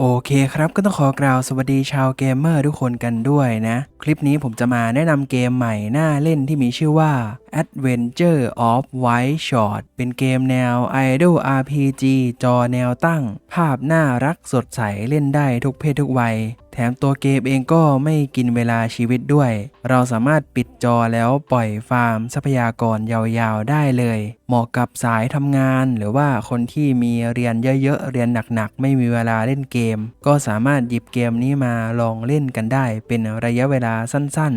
โอเคครับก็ต้องขอกล่าวสวัสดีชาวเกมเมอร์ทุกคนกันด้วยนะคลิปนี้ผมจะมาแนะนำเกมใหม่หน่าเล่นที่มีชื่อว่า Adventure of White Shot เป็นเกมแนว Idol RPG จอแนวตั้ง ภาพน่ารักสดใสเล่นได้ทุกเพศทุกวัย แถมตัวเกมเองก็ไม่กินเวลาชีวิตด้วย เราสามารถปิดจอแล้วปล่อยฟาร์มทรัพยากรยาวๆได้เลย เหมาะกับสายทำงานหรือว่าคนที่มีเรียนเยอะๆ เรียนหนักๆ ไม่มีเวลาเล่นเกม ก็สามารถหยิบเกมนี้มาลองเล่นกันได้เป็นระยะเวลาสั้น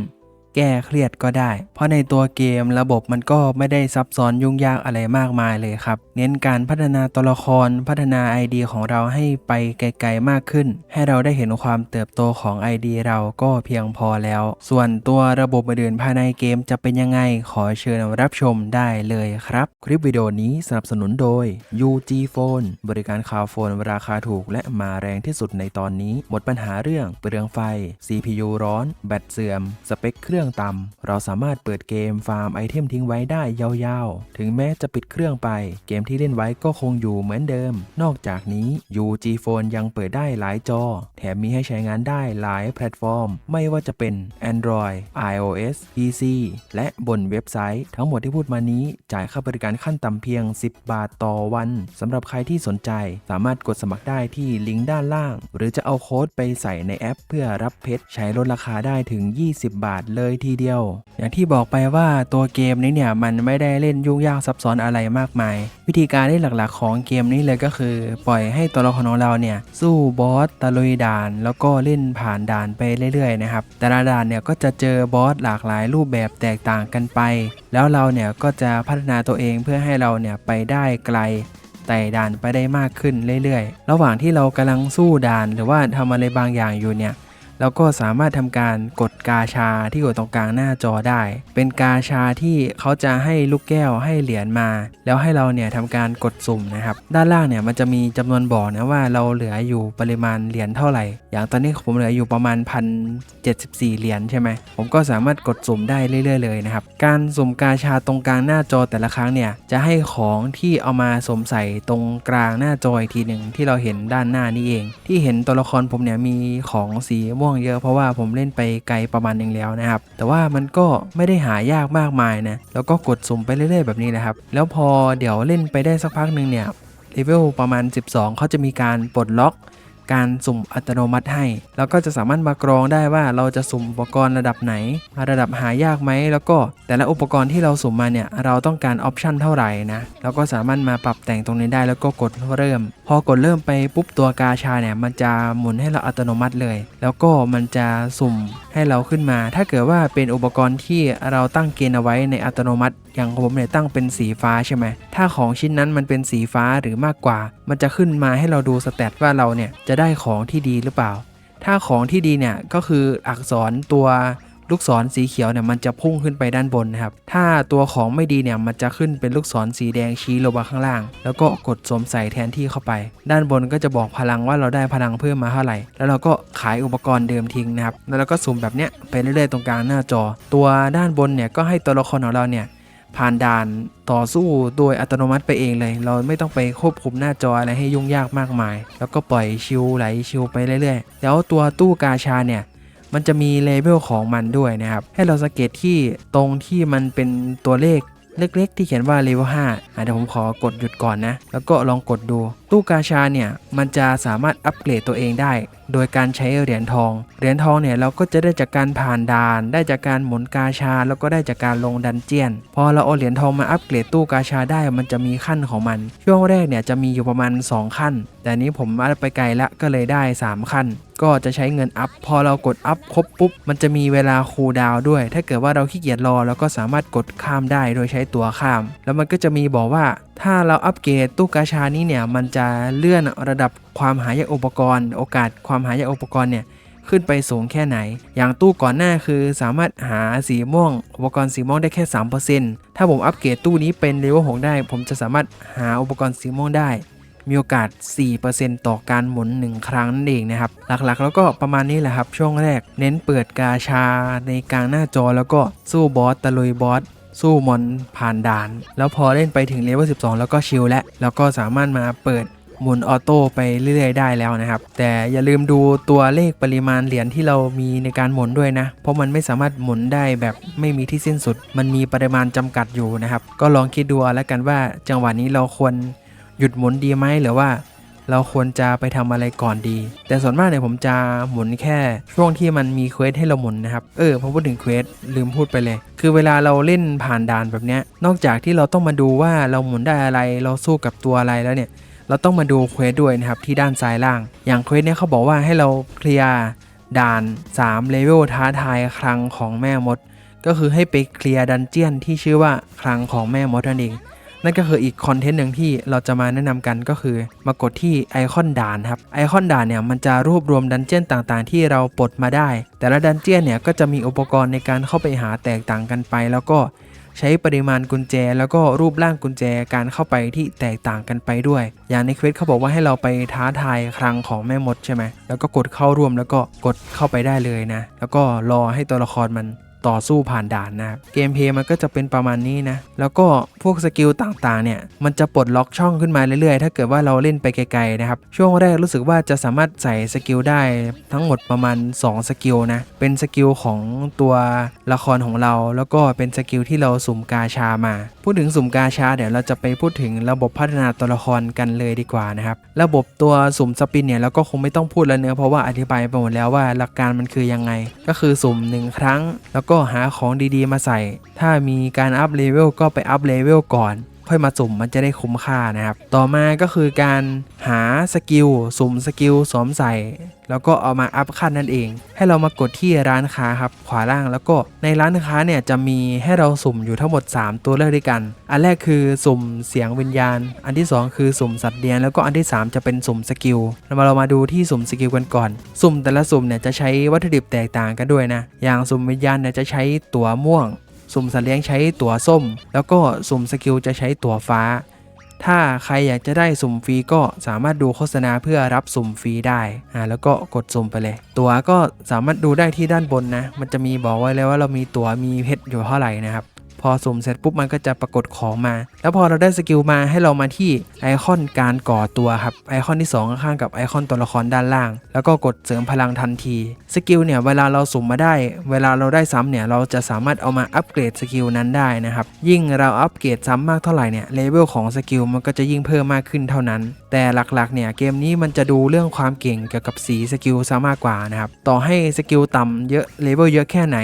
แก้เครียดก็ได้ เพราะในตัวเกมระบบมันก็ไม่ได้ซับซ้อนยุ่งยากอะไรมากมายเลยครับ เน้นการพัฒนาตัวละครพัฒนา ID ของเราให้ไปไกลๆมากขึ้น ให้เราได้เห็นความเติบโตของ ID เดียเราก็เพียงพอแล้ว ส่วนตัวระบบอื่นภายในเกมจะเป็นยังไงขอเชิญรับชมได้เลยครับ คลิปวิดีโอนี้สนับสนุนโดย UG Phone บริการข่าวโฟนราคาถูกและมาแรงที่สุดในตอนนี้หมดปัญหาเรื่องเปลืองไฟ CPU ร้อน แบตเสื่อม สเปคเครื่องต่ำ เราสามารถเปิดเกมฟาร์มไอเทมทิ้งไว้ได้ยาวๆ ถึงแม้จะปิดเครื่องไป เกมที่เล่นไว้ก็คงอยู่เหมือนเดิม นอกจากนี้ UG Phone ยังเปิดได้หลายจอ แถมมีให้ใช้งานได้หลายแพลตฟอร์ม ไม่ว่าจะเป็น Android iOS PC และบนเว็บไซต์ ทั้งหมดที่พูดมานี้จ่ายค่าบริการขั้นต่ำเพียง 10 บาทต่อวันสำหรับใครที่สนใจ สามารถกดสมัครได้ที่ลิงก์ด้านล่าง หรือจะเอาโค้ดไปใส่ในแอป เพื่อรับเพชรใช้ลดราคาได้ถึง 20 บาทเลยทีเดียว อย่างที่บอกไปว่าตัวเกมนี้เนี่ยมันไม่ได้เล่นยุ่งยากซับซ้อนอะไรมากมาย วิธีการเล่นหลักๆ ของเกมนี้เลยก็คือ ปล่อยให้ตัวละครของเราเนี่ยสู้บอสตะลุยด่าน แล้วก็เล่นผ่านด่านไปเรื่อยๆนะครับแต่ละด่านเนี่ยก็จะเจอบอสหลากหลายรูปแบบแตกต่างกันไป แล้วเราเนี่ยก็จะพัฒนาตัวเองเพื่อให้เราเนี่ยไปได้ไกลไต่ด่านไปได้มากขึ้นเรื่อยๆ ระหว่างที่เรากำลังสู้ด่านหรือว่าทำอะไรบางอย่างอยู่เนี่ย เราก็สามารถทำการกดกาชาที่อยู่ตรงกลางหน้าจอได้ เป็นกาชาที่เขาจะให้ลูกแก้วให้เหรียญมา แล้วให้เราเนี่ยทำการกดสุ่มนะครับ ด้านล่างเนี่ยมันจะมีจำนวนบอกนะว่าเราเหลืออยู่ปริมาณเหรียญเท่าไหร่ อย่างตอนนี้ผมเหลืออยู่ประมาณพันเจ็ดสิบสี่เหรียญใช่ไหมผมก็สามารถกดสุ่มได้เรื่อย ๆ เลยนะครับ การสุ่มกาชาตรงกลางหน้าจอแต่ละครั้งเนี่ยจะให้ของที่เอามาสวมใส่ตรงกลางหน้าจออีกทีหนึ่งที่เราเห็นด้านหน้านี่เอง ที่เห็นตัวละครผมเนี่ยมีของสีม่วงเยอะเพราะว่าผมเล่นไปไกลประมาณหนึงแล้วนะครับ แต่ว่ามันก็ไม่ได้หายากมากมายนะ แล้วก็กดสุ่มไปเรื่อยๆแบบนี้นะครับ แล้วพอเดี๋ยวเล่นไปได้สักพักหนึ่งเนี่ยเลเวลประมาณ 12 เขาจะมีการปลดล็อก การสุ่มอัตโนมัติให้ แล้วก็จะสามารถมากรองได้ว่าเราจะสุ่มอุปกรณ์ระดับไหน ระดับหายากไหม แล้วก็แต่ละอุปกรณ์ที่เราสุ่มมาเนี่ย เราต้องการออปชันเท่าไหร่นะ แล้วก็สามารถมาปรับแต่งตรงนี้ได้แล้วก็กดเริ่ม พอกดเริ่มไปปุ๊บตัวกาชาเนี่ยมันจะหมุนให้เราอัตโนมัติเลย แล้วก็มันจะสุ่มให้เราขึ้นมา ถ้าเกิดว่าเป็นอุปกรณ์ที่เราตั้งเกณฑ์เอาไว้ในอัตโนมัติ อย่างผมเนี่ยตั้งเป็นสีฟ้าใช่ไหมถ้าของชิ้นนั้นมันเป็นสีฟ้าหรือมากกว่า มันจะขึ้นมาให้เราดูสแตทว่าเราเนี่ยจะได้ของที่ดีหรือเปล่า ถ้าของที่ดีเนี่ยก็คืออักษรตัว ลูกศรสีเขียวเนี่ยมันจะพุ่งขึ้นไปด้านบนนะครับ ถ้าตัวของไม่ดีเนี่ยมันจะขึ้นเป็นลูกศรสีแดงชี้ลงมาข้างล่าง แล้วก็กดสวมใส่แทนที่เข้าไป ด้านบนก็จะบอกพลังว่าเราได้พลังเพิ่มมาเท่าไหร่ แล้วเราก็ขายอุปกรณ์เดิมทิ้งนะครับ แล้วเราก็สุ่มแบบเนี้ยไปเรื่อยๆตรงกลางหน้าจอ ตัวด้านบนเนี่ยก็ให้ตัวละครของเราเนี่ยผ่านด่านต่อสู้โดยอัตโนมัติไปเองเลย เราไม่ต้องไปควบคุมหน้าจออะไรให้ยุ่งยากมากมาย แล้วก็ปล่อยชิวไหลชิวไปเรื่อยๆ แล้วตัวตู้กาชาเนี่ย มันจะมีเลเวลของมันด้วยนะครับ ให้เราสังเกตที่ตรงที่มันเป็นตัวเลขเล็กๆ ที่เขียนว่าเลเวล5อะเดี๋ยวผมขอกดหยุดก่อนนะ แล้วก็ลองกดดู ตู้กาชาเนี่ย มันจะสามารถอัปเกรดตัวเองได้ โดยการใช้เหรียญทอง เหรียญทองเนี่ยเราก็จะได้จากการผ่านด่าน ได้จากการหมุนกาชา แล้วก็ได้จากการลงดันเจียน พอเราเอาเหรียญทองมาอัปเกรดตู้กาชาได้มันจะมีขั้นของมัน ช่วงแรกเนี่ยจะมีอยู่ประมาณ 2 ขั้น แต่นี้ผมอัพไปไกลละก็เลยได้ 3 ขั้นก็จะใช้เงินอัพ พอเรากดอัพครบปุ๊บ มันจะมีเวลาคูลดาวด้วย ถ้าเกิดว่าเราขี้เกียจรอเราก็สามารถกดข้ามได้โดยใช้ตัวข้าม แล้วมันก็จะมีบอกว่า ถ้าเราอัปเกรดตู้กาชานี้เนี่ยมันจะเลื่อนระดับความหายากอุปกรณ์ โอกาสความหายากอุปกรณ์เนี่ยขึ้นไปสูงแค่ไหน อย่างตู้ก่อนหน้าคือสามารถหาสีม่วง อุปกรณ์สีม่วงได้แค่ 3%ถ้าผมอัปเกรดตู้นี้เป็นเลเวล6ได้ ผมจะสามารถหาอุปกรณ์สีม่วงได้ มีโอกาส 4%ต่อการหมุน 1 ครั้งนั่นเองนะครับ หลักๆ แล้วก็ประมาณนี้แหละครับ ช่วงแรก เน้นเปิดกาชาในกลางหน้าจอแล้วก็สู้บอสตะลุยบอส สู้มอนผ่านด่าน แล้วพอเล่นไปถึงเลเวล12 แล้วก็ชิลแล้วแล้วก็สามารถมาเปิดหมุนออโต้ไปเรื่อยๆได้แล้วนะครับ แต่อย่าลืมดูตัวเลขปริมาณเหรียญที่เรามีในการหมุนด้วยนะ เพราะมันไม่สามารถหมุนได้แบบไม่มีที่สิ้นสุด มันมีปริมาณจำกัดอยู่นะครับ ก็ลองคิดดูแล้วกันว่าจังหวะนี้เราควรหยุดหมุนดีไหมหรือว่า เราควรจะไปทำอะไรก่อนดี แต่ส่วนมากเนี่ยผมจะหมุนแค่ช่วงที่มันมีเควสให้เราหมุนนะครับ เออพอพูดถึงเควสลืมพูดไปเลย คือเวลาเราเล่นผ่านด่านแบบเนี้ย นอกจากที่เราต้องมาดูว่าเราหมุนได้อะไร เราสู้กับตัวอะไรแล้วเนี่ย เราต้องมาดูเควสด้วยนะครับที่ด้านซ้ายล่าง อย่างเควสเนี่ยเขาบอกว่าให้เราเคลียร์ด่าน3เลเวลท้าทายคลังของแม่มด ก็คือให้ไปเคลียร์ดันเจียนที่ชื่อว่าคลังของแม่มดนั่นเอง นั่นก็คืออีกคอนเทนต์หนึ่งที่เราจะมาแนะนำกันก็คือ มากดที่ไอคอนด่านครับไอคอนด่านเนี่ยมันจะรวบรวมดันเจี้ยนต่างๆ ที่เราปลดมาได้ แต่ละดันเจี้ยนเนี่ยก็จะมีอุปกรณ์ในการเข้าไปหาแตกต่างกันไป แล้วก็ใช้ปริมาณกุญแจ แล้วก็รูปร่างกุญแจการเข้าไปที่แตกต่างกันไปด้วย อย่างในเควสเขาบอกว่าให้เราไปท้าทายครั้งของแม่มดใช่ไหมแล้วก็กดเข้าร่วมแล้วก็กดเข้าไปได้เลยนะ แล้วก็รอให้ตัวละครมัน ต่อสู้ผ่านด่านนะครับเกมเพลย์มันก็จะเป็นประมาณนี้นะ แล้วก็พวกสกิลต่างๆเนี่ย มันจะปลดล็อกช่องขึ้นมาเรื่อยๆ ถ้าเกิดว่าเราเล่นไปไกลๆนะครับ ช่วงแรกรู้สึกว่าจะสามารถใส่สกิลได้ทั้งหมดประมาณ 2 สกิลนะ เป็นสกิลของตัวละครของเรา แล้วก็เป็นสกิลที่เราสุ่มกาชามา พูดถึงสุ่มกาชาเดี๋ยวเราจะไปพูดถึงระบบพัฒนาตัวละครกันเลยดีกว่านะครับ ระบบตัวสุ่มสปินเนี่ยเราก็คงไม่ต้องพูดแล้วเนื้อเพราะว่าอธิบายไปหมดแล้วว่าหลักการมันคือยังไง ก็คือสุ่มหนึ่งครั้งแล้วก็็หาของดีๆ มาใส่ ถ้ามีการอัพเลเวลก็ไปอัพเลเวลก่อน ค่อยมาสุ่มมันจะได้คุ้มค่านะครับ ต่อมาก็คือการหาสกิลสุ่มสกิลสวมใส่ แล้วก็เอามาอัพขั้นนั่นเอง ให้เรามากดที่ร้านค้าครับขวาล่างแล้วก็ในร้านค้าเนี่ยจะมีให้เราสุ่มอยู่ทั้งหมด 3 ตัวเลือกด้วยกัน อันแรกคือสุ่มเสียงวิญญาณ อันที่ 2 คือสุ่มสัตว์เลี้ยงแล้วก็อันที่ 3 จะเป็นสุ่มสกิลเรามาเรามาดูที่สุ่มสกิลกันก่อน สุ่มแต่ละสุ่มเนี่ยจะใช้วัตถุดิบแตกต่างกันด้วยนะอย่างสุ่มวิญญาณเนี่ยจะใช้ตัวม่วง สุ่มสัตว์เลี้ยงใช้ตัวส้ม แล้วก็สุ่มสกิลจะใช้ตัวฟ้า ถ้าใครอยากจะได้สุ่มฟรีก็สามารถดูโฆษณาเพื่อรับสุ่มฟรีได้อ่าแล้วก็กดสุ่มไปเลย ตัวก็สามารถดูได้ที่ด้านบนนะ มันจะมีบอกไว้เลยว่าเรามีตัวมีเพชรอยู่เท่าไหร่นะครับ พอสุ่มเสร็จปุ๊บมันก็จะปรากฏของมา แล้วพอเราได้สกิลมาให้เรามาที่ไอคอนการก่อตัวครับไอคอนที่2ข้างกับไอคอนตัวละครด้านล่าง แล้วก็กดเสริมพลังทันทีสกิลเนี่ยเวลาเราสุ่มมาได้ เวลาเราได้ซ้ำเนี่ยเราจะสามารถเอามาอัปเกรดสกิลนั้นได้นะครับยิ่งเราอัปเกรดซ้ำมากเท่าไหร่เนี่ยเลเวลของสกิลมันก็จะยิ่งเพิ่มมากขึ้นเท่านั้น แต่หลักๆเนี่ยเกมนี้มันจะดูเรื่องความเก่งเกี่ยวกับสีสกิลซะมากกว่านะครับต่อให้สกิลต่ำเยอะเลเวลเยอะแค่ไหน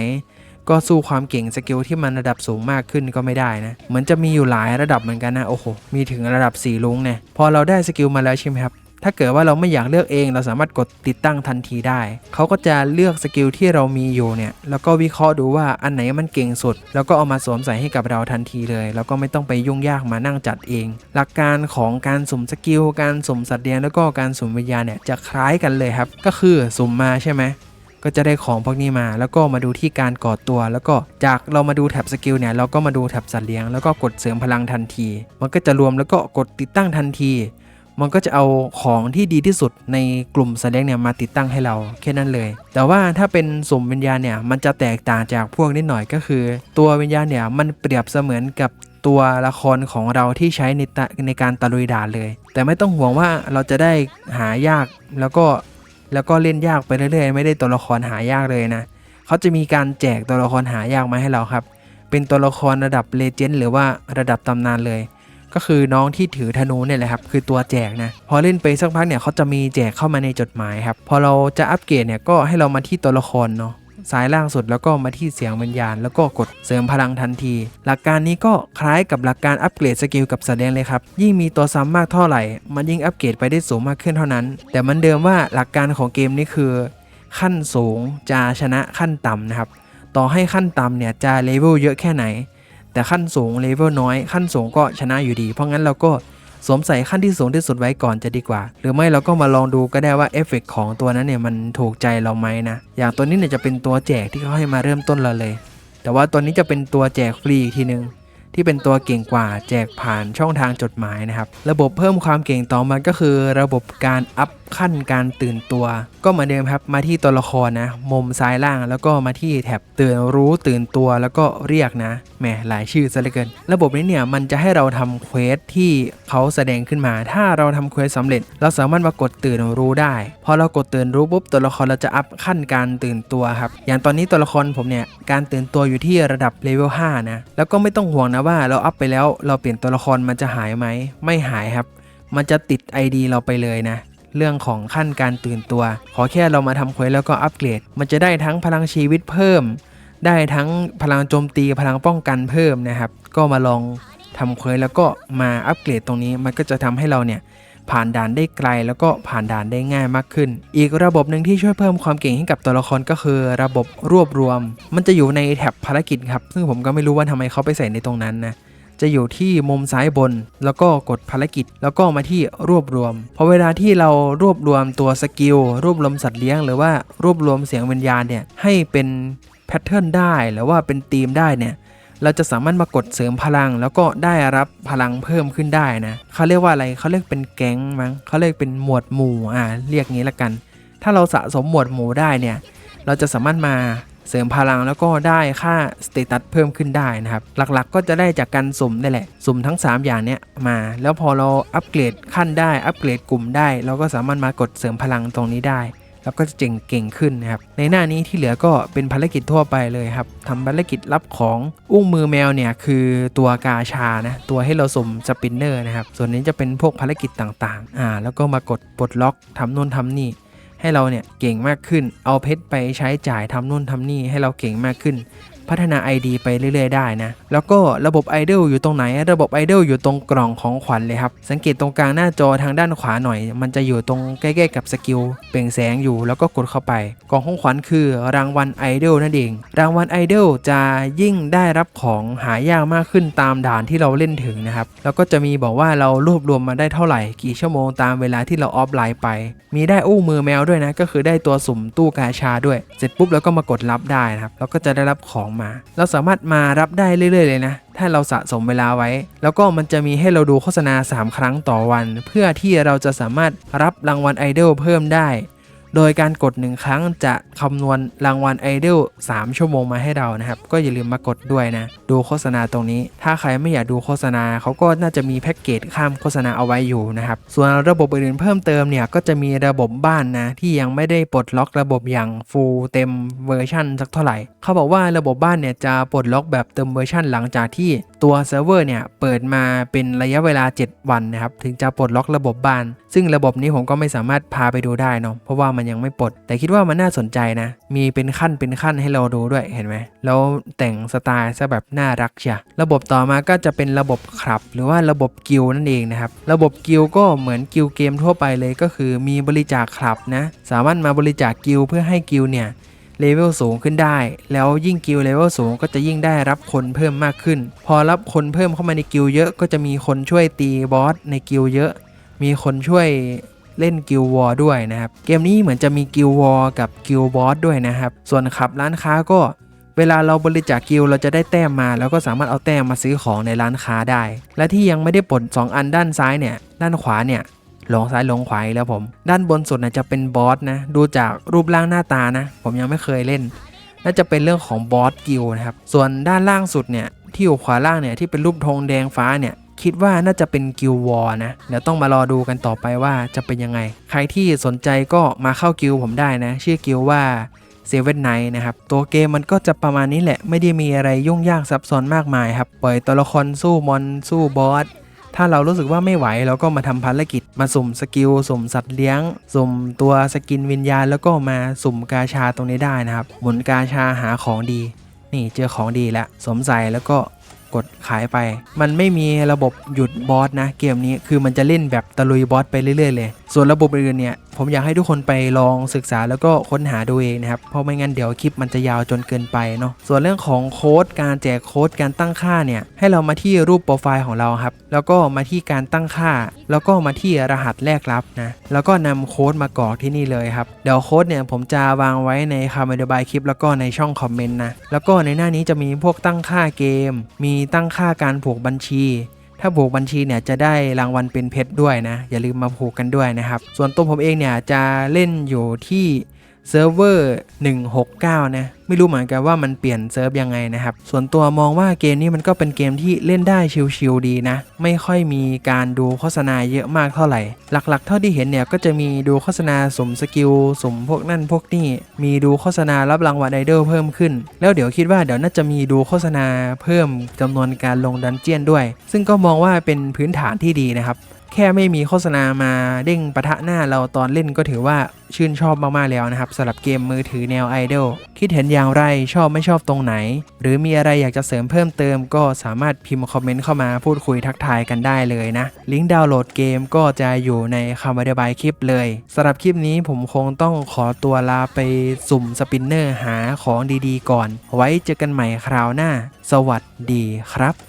ก็สู้ความเก่งสกิลที่มันระดับสูงมากขึ้นก็ไม่ได้นะเหมือนจะมีอยู่หลายระดับเหมือนกันนะโอ้โหมีถึงระดับ4ลุงเนี่ยพอเราได้สกิลมาแล้วใช่ไหมครับถ้าเกิดว่าเราไม่อยากเลือกเองเราสามารถกดติดตั้งทันทีได้ เขาก็จะเลือกสกิลที่เรามีอยู่เนี่ย แล้วก็วิเคราะห์ดูว่าอันไหนมันเก่งสุด แล้วก็เอามาสวมใส่ให้กับเราทันทีเลย แล้วก็ไม่ต้องไปยุ่งยากมานั่งจัดเอง หลักการของการสุ่มสกิล การสุ่มสัตว์เลี้ยงแล้วก็การสุ่มวิญญาณเนี่ยจะคล้ายกันเลยครับ ก็คือสุ่มมาใช่ไหม ก็จะได้ของพวกนี้มา แล้วก็มาดูที่การก่อตัว แล้วก็จากเรามาดูแท็บสกิลเนี่ยเราก็มาดูแท็บสัตว์เลี้ยงแล้วก็กดเสริมพลังทันที มันก็จะรวมแล้วก็กดติดตั้งทันที มันก็จะเอาของที่ดีที่สุดในกลุ่มสัตว์เลี้ยงเนี่ยมาติดตั้งให้เราแค่นั้นเลย แต่ว่าถ้าเป็นสมวิญญาณเนี่ยมันจะแตกต่างจากพวกนิดหน่อยก็คือ ตัววิญญาณเนี่ยมันเปรียบเสมือนกับตัวละครของเราที่ใช้ในในการตะลุยด่านเลย แต่ไม่ต้องห่วงว่าเราจะได้หายากแล้วก็ แล้วก็เล่นยากไปเรื่อยๆ ไม่ได้ตัวละครหายากเลยนะเขาจะมีการแจกตัวละครหายากมาให้เราครับ เป็นตัวละครระดับเลเจนด์หรือว่าระดับตำนานเลย ก็คือน้องที่ถือธนูเนี่ยแหละครับ คือตัวแจกนะ พอเล่นไปสักพักเนี่ยเขาจะมีแจกเข้ามาในจดหมายครับ พอเราจะอัปเกรดเนี่ยก็ให้เรามาที่ตัวละครเนาะ ซ้ายล่างสุดแล้วก็มาที่เสียงวิญญาณ แล้วก็กดเสริมพลังทันที หลักการนี้ก็คล้ายกับหลักการอัปเกรดสกิลกับสัตว์เลี้ยงเลยครับ ยิ่งมีตัวซ้ำมากเท่าไหร่ มันยิ่งอัปเกรดไปได้สูงมากขึ้นเท่านั้น แต่มันเดิมว่าหลักการของเกมนี้คือ ขั้นสูงจะชนะขั้นต่ำนะครับ ต่อให้ขั้นต่ำเนี่ยจะเลเวลเยอะแค่ไหน แต่ขั้นสูงเลเวลน้อย ขั้นสูงก็ชนะอยู่ดี เพราะงั้นเราก็ สวมใส่ขั้นที่สูงที่สุดไว้ก่อนจะดีกว่า หรือไม่เราก็มาลองดูก็ได้ว่าเอฟเฟกต์ของตัวนั้นเนี่ยมันถูกใจเราไหมนะ อย่างตัวนี้เนี่ยจะเป็นตัวแจกที่เขาให้มาเริ่มต้นเราเลย แต่ว่าตัวนี้จะเป็นตัวแจกฟรีอีกทีนึงที่เป็นตัวเก่งกว่าแจกผ่านช่องทางจดหมายนะครับ ระบบเพิ่มความเก่งต่อมาก็คือระบบการอัพ ขั้นการตื่นตัว ก็เหมือนเดิมครับมาที่ตัวละครนะ มุมซ้ายล่างแล้วก็มาที่แท็บตื่นรู้ตื่นตัวแล้วก็เรียกนะแหมหลายชื่อซะเหลือเกิน ระบบนี้เนี่ยมันจะให้เราทำเควสที่เขาแสดงขึ้นมา ถ้าเราทำเควสสำเร็จ เราสามารถมากดตื่นรู้ได้ พอเรากดตื่นรู้ปุ๊บตัวละครเราจะอัพขั้นการตื่นตัวครับ อย่างตอนนี้ตัวละครผมเนี่ยการตื่นตัวอยู่ที่ระดับเลเวล5นะแล้วก็ไม่ต้องห่วงนะว่าเราอัพไปแล้ว เราเปลี่ยนตัวละครมันจะหายไหมไม่หายครับ มันจะติด ID เราไปเลยนะ เรื่องของขั้นการตื่นตัว ขอแค่เรามาทำเควสแล้วก็อัปเกรด มันจะได้ทั้งพลังชีวิตเพิ่ม ได้ทั้งพลังโจมตีพลังป้องกันเพิ่มนะครับ ก็มาลองทำเควสแล้วก็มาอัปเกรดตรงนี้มันก็จะทำให้เราเนี่ยผ่านด่านได้ไกลแล้วก็ผ่านด่านได้ง่ายมากขึ้น อีกระบบหนึ่งที่ช่วยเพิ่มความเก่งให้กับตัวละครก็คือ ระบบรวบรวม มันจะอยู่ในแท็บภารกิจครับ ซึ่งผมก็ไม่รู้ว่าทำไมเขาไปใส่ในตรงนั้นนะ จะอยู่ที่มุมซ้ายบน แล้วก็กดภารกิจ แล้วก็มาที่รวบรวมพอเวลาที่เรารวบรวมตัวสกิลรวบรวมสัตว์เลี้ยงหรือว่ารวบรวมเสียงวิญญาณเนี่ยให้เป็นแพทเทิร์นได้หรือว่าเป็นธีมได้เนี่ยเราจะสามารถมากดเสริมพลัง แล้วก็ได้รับพลังเพิ่มขึ้นได้นะเขาเรียกว่าอะไรเขาเรียกเป็นแก๊งมั้งเขาเรียกเป็นหมวดหมู่อ่าเรียกงี้ละกัน ถ้าเราสะสมหมวดหมู่ได้เนี่ยเราจะสามารถมา เสริมพลังแล้วก็ได้ค่าสเตตัสเพิ่มขึ้นได้นะครับ หลักๆก็จะได้จากการสุ่มนี่แหละ สุ่มทั้ง 3 อย่างเนี้ยมา แล้วพอเราอัปเกรดขั้นได้อัปเกรดกลุ่มได้ เราก็สามารถมากดเสริมพลังตรงนี้ได้แล้วก็จะเจ๋งเก่งขึ้นนะครับ ในหน้านี้ที่เหลือก็เป็นภารกิจทั่วไปเลยครับทำภารกิจรับของอุ้งมือแมวเนี่ยคือตัวกาชานะ ตัวให้เราสมสปินเนอร์นะครับ ส่วนนี้จะเป็นพวกภารกิจต่างๆ อ่า แล้วก็มากดปลดล็อกทำนู่นทำนี่ ให้เราเนี่ยเก่งมากขึ้น เอาเพชรไปใช้จ่ายทำนู่นทำนี่ให้เราเก่งมากขึ้น พัฒนา ID ไปเรื่อยๆได้นะ แล้วก็ระบบไอดอลอยู่ตรงไหน ระบบไอดอลอยู่ตรงกล่องของขวัญเลยครับ สังเกตตรงกลางหน้าจอทางด้านขวาหน่อย มันจะอยู่ตรงใกล้ๆกับสกิลเปล่งแสงอยู่แล้วก็กดเข้าไป กล่องของขวัญคือรางวัลไอดอลนั่นเอง รางวัลไอดอลจะยิ่งได้รับของหายากมากขึ้นตามด่านที่เราเล่นถึงนะครับ แล้วก็จะมีบอกว่าเรารวบรวมมาได้เท่าไหร่ กี่ชั่วโมงตามเวลาที่เราออฟไลน์ไป มีได้อู้มือแมวด้วยนะ ก็คือได้ตัวสุ่มตู้กาชาด้วย เสร็จปุ๊บแล้วก็มากดรับได้นะครับ แล้วก็จะได้รับของมา เราสามารถมารับได้เรื่อย ๆ เลยนะ ถ้าเราสะสมเวลาไว้ แล้วก็มันจะมีให้เราดูโฆษณา 3 ครั้งต่อวัน เพื่อที่เราจะสามารถรับรางวัลไอดอลเพิ่มได้ โดยการกด 1 ครั้งจะคำนวณรางวัลไอดอล3ชั่วโมงมาให้เรานะครับ ก็อย่าลืมมากดด้วยนะ ดูโฆษณาตรงนี้ ถ้าใครไม่อยากดูโฆษณาเขาก็น่าจะมีแพ็กเกจข้ามโฆษณาเอาไว้อยู่นะครับ ส่วนระบบอื่นเพิ่มเติมเนี่ย ก็จะมีระบบบ้านนะ ที่ยังไม่ได้ปลดล็อกระบบอย่างฟูลเต็มเวอร์ชันสักเท่าไหร่ เขาบอกว่าระบบบ้านเนี่ยจะปลดล็อกแบบเต็มเวอร์ชันหลังจากที่ตัวเซิร์ฟเวอร์เนี่ยเปิดมาเป็นระยะเวลา 7 วันนะครับ ถึงจะปลดล็อกระบบบ้าน ซึ่งระบบนี้ผมก็ไม่สามารถพาไปดูได้เนาะเพราะว่ามันยังไม่ปลด แต่คิดว่ามันน่าสนใจนะ มีเป็นขั้นเป็นขั้นให้เราดูด้วยเห็นไหมแล้วแต่งสไตล์ซะแบบน่ารักเชียระบบต่อมาก็จะเป็นระบบขับ หรือว่าระบบกิลนั่นเองนะครับระบบกิลก็เหมือนกิลเกมทั่วไปเลยก็คือมีบริจาคขับนะสามารถมาบริจาคกิลเพื่อให้กิลเนี่ย เลเวลสูงขึ้นได้ แล้วยิ่งกิลเลเวลสูงก็จะยิ่งได้รับคนเพิ่มมากขึ้น พอรับคนเพิ่มเข้ามาในกิลเยอะก็จะมีคนช่วยตีบอสในกิลเยอะ มีคนช่วยเล่นกิลวอร์ด้วยนะครับ เกมนี้เหมือนจะมีกิลวอร์กับกิลบอสด้วยนะครับ ส่วนขับร้านค้าก็เวลาเราบริจาคกิลเราจะได้แต้มมา แล้วก็สามารถเอาแต้มมาซื้อของในร้านค้าได้ และที่ยังไม่ได้ปลด2 อันด้านซ้ายเนี่ย ด้านขวาเนี่ย หลงซ้ายหลงขวาอีกแล้วผม ด้านบนสุดนะจะเป็นบอสนะ ดูจากรูปร่างหน้าตานะ ผมยังไม่เคยเล่น น่าจะเป็นเรื่องของบอสกิลนะครับ ส่วนด้านล่างสุดเนี่ยที่อยู่ขวาล่างเนี่ยที่เป็นรูปธงแดงฟ้าเนี่ยคิดว่าน่าจะเป็นกิลวอร์นะ เดี๋ยวต้องมารอดูกันต่อไปว่าจะเป็นยังไง ใครที่สนใจก็มาเข้ากิลผมได้นะ ชื่อกิลว่าเซเว่นไนนะครับ ตัวเกมมันก็จะประมาณนี้แหละ ไม่ได้มีอะไรยุ่งยากซับซ้อนมากมายครับ ปล่อยตัวละครสู้มอนสู้บอส ถ้าเรารู้สึกว่าไม่ไหวเราก็มาทำภารกิจ มาสุ่มสกิลสุ่มสัตว์เลี้ยง สุ่มตัวสกินวิญญาณ แล้วก็มาสุ่มกาชาตรงนี้ได้นะครับ หมุนกาชาหาของดี นี่เจอของดีแล้วสมใส่แล้วก็กดขายไป มันไม่มีระบบหยุดบอสนะ เกมนี้คือมันจะเล่นแบบตะลุยบอสไปเรื่อยๆเลย ส่วนระบบอื่นเนี่ย ผมอยากให้ทุกคนไปลองศึกษาแล้วก็ค้นหาดูเองนะครับ เพราะไม่งั้นเดี๋ยวคลิปมันจะยาวจนเกินไปเนาะ ส่วนเรื่องของโค้ดการแจกโค้ดการตั้งค่าเนี่ย ให้เรามาที่รูปโปรไฟล์ของเราครับ แล้วก็มาที่การตั้งค่า แล้วก็มาที่รหัสแรกรับนะ แล้วก็นำโค้ดมากรอกที่นี่เลยครับ เดี๋ยวโค้ดเนี่ยผมจะวางไว้ในคำอธิบายคลิป แล้วก็ในช่องคอมเมนต์นะ แล้วก็ในหน้านี้จะมีพวกตั้งค่าเกม มีตั้งค่าการผูกบัญชี ถ้าผูกบัญชีเนี่ยจะได้รางวัลเป็นเพชรด้วยนะ อย่าลืมมาผูกกันด้วยนะครับ ส่วนตัวผมเองเนี่ยจะเล่นอยู่ที่ เซิร์ฟเวอร์169 นะ ไม่รู้เหมือนกันว่ามันเปลี่ยนเซิร์ฟยังไงนะครับ ส่วนตัวมองว่าเกมนี้มันก็เป็นเกมที่เล่นได้ชิลๆดีนะ ไม่ค่อยมีการดูโฆษณาเยอะมากเท่าไหร่ หลักๆ เท่าที่เห็นเนี่ยก็จะมีดูโฆษณาสมสกิลสมพวกนั่นพวกนี่มีดูโฆษณารับรางวัลไอดอลเพิ่มขึ้น แล้วเดี๋ยวคิดว่าเดี๋ยวน่าจะมีดูโฆษณาเพิ่มจำนวนการลงดันเจียนด้วย ซึ่งก็มองว่าเป็นพื้นฐานที่ดีนะครับ แค่ไม่มีโฆษณามาเด้งปะทะหน้าเราตอนเล่นก็ถือว่าชื่นชอบมากๆแล้วนะครับสำหรับเกมมือถือแนวไอดอลคิดเห็นอย่างไรชอบไม่ชอบตรงไหน หรือมีอะไรอยากจะเสริมเพิ่มเติมก็สามารถพิมพ์คอมเมนต์เข้ามาพูดคุยทักทายกันได้เลยนะ ลิงก์ดาวน์โหลดเกมก็จะอยู่ในคำอธิบายคลิปเลยสำหรับคลิปนี้ผมคงต้องขอตัวลาไปสุ่มสปินเนอร์หาของดีๆ ก่อน ไว้เจอกันใหม่คราวหน้า สวัสดีครับ